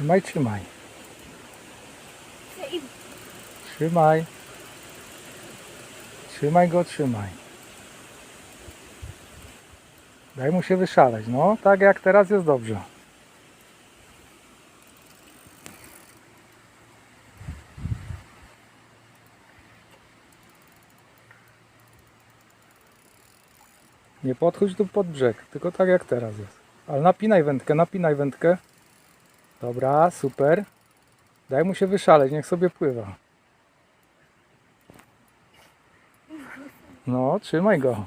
Trzymaj, trzymaj. Trzymaj. Trzymaj go, trzymaj. Daj mu się wyszaleć. No, tak jak teraz jest dobrze. Nie podchodź tu pod brzeg, tylko tak jak teraz jest. Ale napinaj wędkę, napinaj wędkę. Dobra, super. Daj mu się wyszaleć, niech sobie pływa. No, trzymaj go.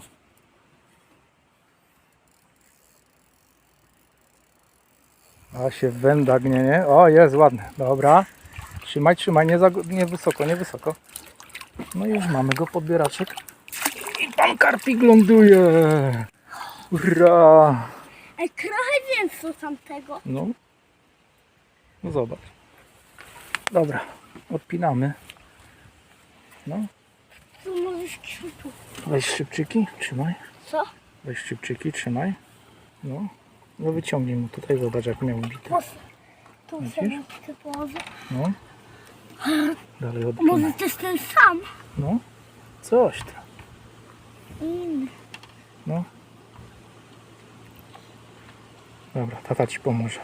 A się węda gnie, nie? O, jest ładny. Dobra. Trzymaj, trzymaj, nie, za, nie wysoko, nie wysoko. No już mamy go, podbieraczek. I pan karpik ląduje. Ura. Ej, trochę więcej tamtego. No. No zobacz. Dobra, odpinamy. No, krzyku. weź szczypczyki, trzymaj. Co? Weź szczypczyki, trzymaj. No, no wyciągnij mu tutaj, zobacz jak miał bite. Tu sobie. No. Dalej Może odpinaj. to jest ten sam. No, coś tam. Inny. No. Dobra, tata ci pomoże.